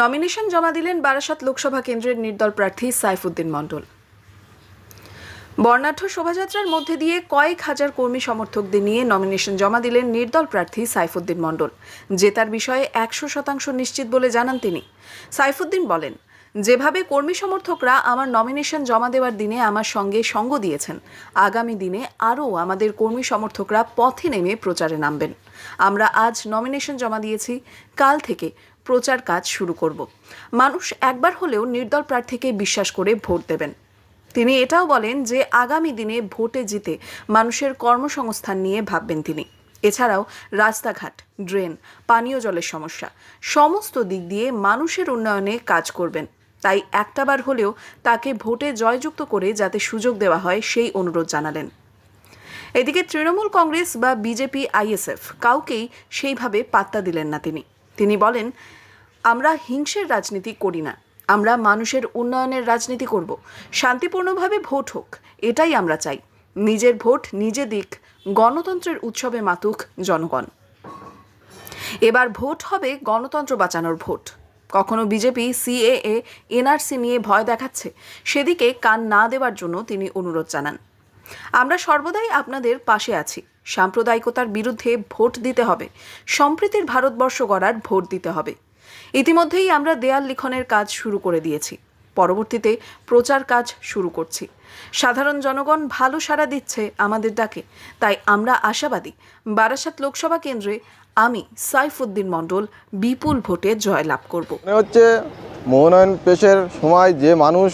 Nomination জমা দিলেন বারাসাত লোকসভা কেন্দ্রের নির্দল প্রার্থী সাইফুদ্দিন মণ্ডল। বর্ণাঢ্য শোভাযাত্রার মধ্যে দিয়ে কয়েক হাজার কর্মী সমর্থকদের নিয়ে নমিনেশন জমা দিলেন নির্দল প্রার্থী সাইফুদ্দিন মণ্ডল। জেতার বিষয়ে একশো শতাংশ নিশ্চিত বলে জানান তিনি। সাইফুদ্দিন বলেন, যেভাবে কর্মী সমর্থকরা আমার নমিনেশন জমা দেওয়ার দিনে আমার সঙ্গে সঙ্গ দিয়েছেন, আগামী দিনে আরও আমাদের কর্মী সমর্থকরা পথে নেমে প্রচারে নামবেন। আমরা আজ নমিনেশন জমা দিয়েছি, কাল থেকে প্রচার কাজ শুরু করব। মানুষ একবার হলেও নির্দল প্রার্থীকে বিশ্বাস করে ভোট দেবেন। তিনি এটাও বলেন যে আগামী দিনে ভোটে জিতে মানুষের কর্মসংস্থান নিয়ে ভাববেন তিনি। এছাড়াও রাস্তাঘাট, ড্রেন, পানীয় জলের সমস্যা, সমস্ত দিক দিয়ে মানুষের উন্নয়নে কাজ করবেন। তাই একটাবার হলেও তাকে ভোটে জয়যুক্ত করে যাতে সুযোগ দেওয়া হয় সেই অনুরোধ জানালেন। এদিকে তৃণমূল কংগ্রেস বা বিজেপি, আইএসএফ কাউকেই সেইভাবে পাত্তা দিলেন না তিনি। তিনি বলেন আমরা হিংসের রাজনীতি করি না। আমরা মানুষের উন্নয়নের রাজনীতি করব। শান্তিপূর্ণভাবে ভোট হোক, এটাই আমরা চাই। নিজের ভোট নিজে দিক, গণতন্ত্রের উৎসবে মাতুক জনগণ। এবার ভোট হবে গণতন্ত্র বাঁচানোর ভোট। কখনো বিজেপি, সিএএ, এনআরসি নিয়ে ভয় দেখাচ্ছে, সেদিকে কান না দেওয়ার জন্য তিনি অনুরোধ জানান। আমরা সর্বদাই আপনাদের পাশে আছি। সাম্প্রদায়িকতার বিরুদ্ধে ভোট দিতে হবে। সম্প্রীতির ভারতবর্ষ গড়ার ভোট দিতে হবে। ইতিমধ্যেই আমরা দেয়াল লিখনের কাজ শুরু করে দিয়েছি। পরবর্তীতে প্রচার কাজ শুরু করছি। সাধারণ জনগণ ভালো সাড়া দিচ্ছে আমাদের ডাকে। তাই আমরা আশাবাদী, বারাসাত লোকসভা কেন্দ্রে আমি সাইফুদ্দিন মণ্ডল বিপুল ভোটে জয়লাভ করব। মনে হচ্ছে মনোনয়ন পেশের সময় যে মানুষ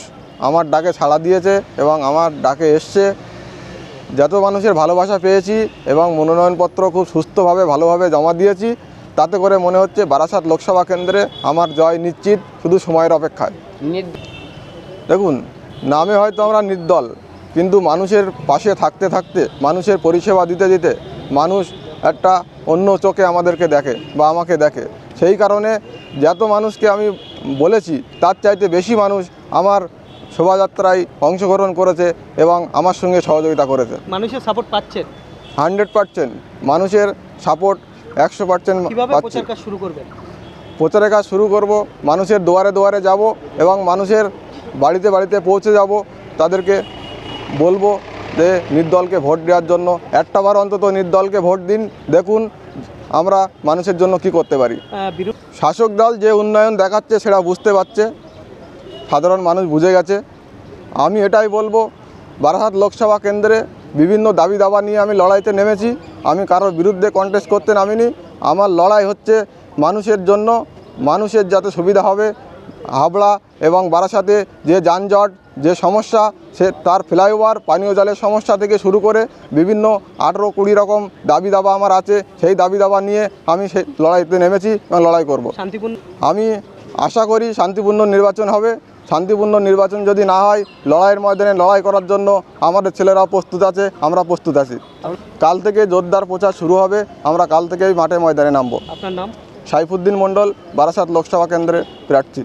আমার ডাকে সাড়া দিয়েছে এবং আমার ডাকে এসছে, যত মানুষের ভালোবাসা পেয়েছি এবং মনোনয়নপত্র খুব সুস্থভাবে, ভালোভাবে জমা দিয়েছি তাতে করে মনে হচ্ছে বারাসাত লোকসভা কেন্দ্রে আমার জয় নিশ্চিত শুধু সময়ের অপেক্ষায়। দেখুন নামে হয়তো আমরা নির্দল কিন্তু মানুষের পাশে থাকতে থাকতে মানুষের পরিষেবা দিতে দিতে মানুষ একটা অন্য চোখে আমাদেরকে দেখে বা আমাকে দেখে। সেই কারণে যত মানুষকে আমি বলেছি তার চাইতে বেশি মানুষ আমার শোভাযাত্রায় অংশগ্রহণ করেছে এবং আমার সঙ্গে সহযোগিতা করেছে। মানুষের সাপোর্ট পাচ্ছেন হান্ড্রেড পার্সেন্ট মানুষের সাপোর্ট একশো পার্সেন্ট পাচ্ছি। শুরু করবেন? প্রচারের কাজ শুরু করব মানুষের দুয়ারে দুয়ারে যাব এবং মানুষের বাড়িতে বাড়িতে পৌঁছে যাব। তাদেরকে বলব যে নির্দলকে ভোট দেওয়ার জন্য একটাবার অন্তত নির্দলকে ভোট দিন। দেখুন আমরা মানুষের জন্য কি করতে পারি। শাসক দল যে উন্নয়ন দেখাচ্ছে সেটা বুঝতে পারছে। সাধারণ মানুষ বুঝে গেছে। আমি এটাই বলব বারাসাত লোকসভা কেন্দ্রে বিভিন্ন দাবি দাবা নিয়ে আমি লড়াইতে নেমেছি। আমি কারোর বিরুদ্ধে কন্টেস্ট করতে নামিনি। আমার লড়াই হচ্ছে মানুষের জন্য। মানুষের যাতে সুবিধা হবে। হাবড়া এবং বারাসাতে যে যানজট যে সমস্যা সে তার ফ্লাইওভার পানীয় জলের সমস্যা থেকে শুরু করে বিভিন্ন আঠেরো কুড়ি রকম দাবি দাবা আমার আছে। সেই দাবি দাবা নিয়ে আমি সেই লড়াইতে নেমেছি এবং লড়াই করব। শান্তিপূর্ণ আমি আশা করি শান্তিপূর্ণ নির্বাচন হবে। শান্তিপূর্ণ নির্বাচন যদি না হয় লড়াইয়ের ময়দানে লড়াই করার জন্য আমাদের ছেলেরা প্রস্তুত আছে আমরা প্রস্তুত আছি। কাল থেকে জোরদার প্রচার শুরু হবে আমরা কাল থেকেই মাঠে ময়দানে নামবো। আপনার নাম? সাইফুদ্দিন মণ্ডল বারাসাত লোকসভা কেন্দ্রের প্রার্থী।